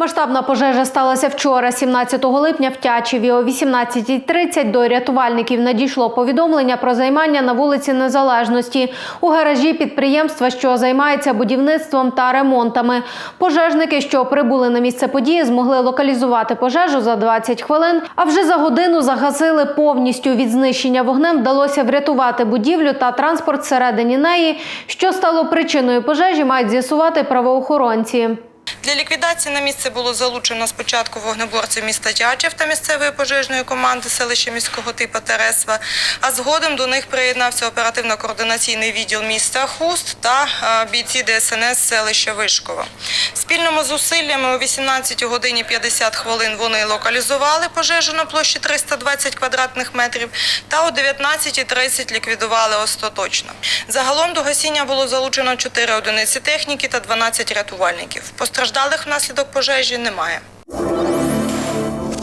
Масштабна пожежа сталася вчора, 17 липня в Тячеві. О 18.30 до рятувальників надійшло повідомлення про займання на вулиці Незалежності у гаражі підприємства, що займається будівництвом та ремонтами. Пожежники, що прибули на місце події, змогли локалізувати пожежу за 20 хвилин, а вже за годину загасили повністю від знищення вогнем. Вдалося врятувати будівлю та транспорт всередині неї. Що стало причиною пожежі, мають з'ясувати правоохоронці. Для ліквідації на місце було залучено спочатку вогнеборців міста Тячів та місцевої пожежної команди селища міського типу Тересва, а згодом до них приєднався оперативно-координаційний відділ міста Хуст та е, бійці ДСНС селища Вишкова. Спільними зусиллями о 18 годині 50 хвилин вони локалізували пожежу на площі 320 квадратних метрів та о 19.30 ліквідували остаточно. Загалом до гасіння було залучено 4 одиниці техніки та 12 рятувальників. Постраждалих внаслідок пожежі немає.